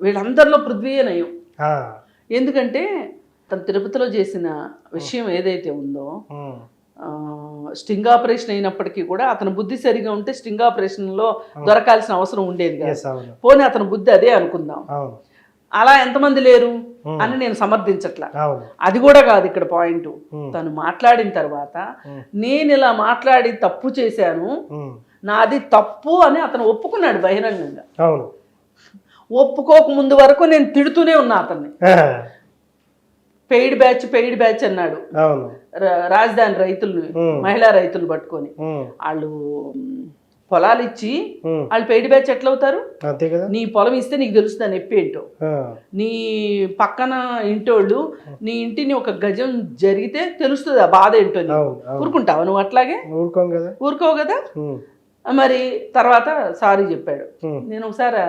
వీళ్ళందరిలో పృథ్వీయే నయం ఎందుకంటే తను తిరుపతిలో చేసిన విషయం ఏదైతే ఉందో స్టింగ్ ఆపరేషన్ అయినప్పటికీ కూడా అతని బుద్ధి సరిగా ఉంటే స్టింగ్ ఆపరేషన్లో దొరకాల్సిన అవసరం ఉండేది కాదు. పోనీ అతని బుద్ధి అదే అనుకుందాం. అలా ఎంతమంది లేరు. అని నేను సమర్థించట్లా. అది కూడా కాదు ఇక్కడ పాయింట్. తను మాట్లాడిన తర్వాత. నేను ఇలా మాట్లాడి తప్పు చేశాను నాది తప్పు అని అతను ఒప్పుకున్నాడు బహిరంగంగా. ఒప్పుకోక ముందు వరకు నేను తిడుతూనే ఉన్నా అతన్ని. పెయిడ్ బ్యాచ్ పెయిడ్ బ్యాచ్ అన్నాడు. రాజధాని రైతులు. మహిళా రైతులు పట్టుకొని. వాళ్ళు పొలాలు ఇచ్చి వాళ్ళు పెయిడ్ బ్యాచ్ ఎట్లా అవుతారు అంతే కదా. నీ పొలం ఇస్తే నీకు తెలుస్తుంది నొప్పి ఏంటో. ఆ, నీ పక్కన ఇంటోళ్ళు నీ ఇంటిని ఒక గజం జరిగితే తెలుస్తుంది ఆ బాధ ఏంటో ఊరుకుంటావా నువ్వు అట్లాగే? ఊరుకోవు కదా? మరి తర్వాత సారీ చెప్పాడు. నేను ఒకసారి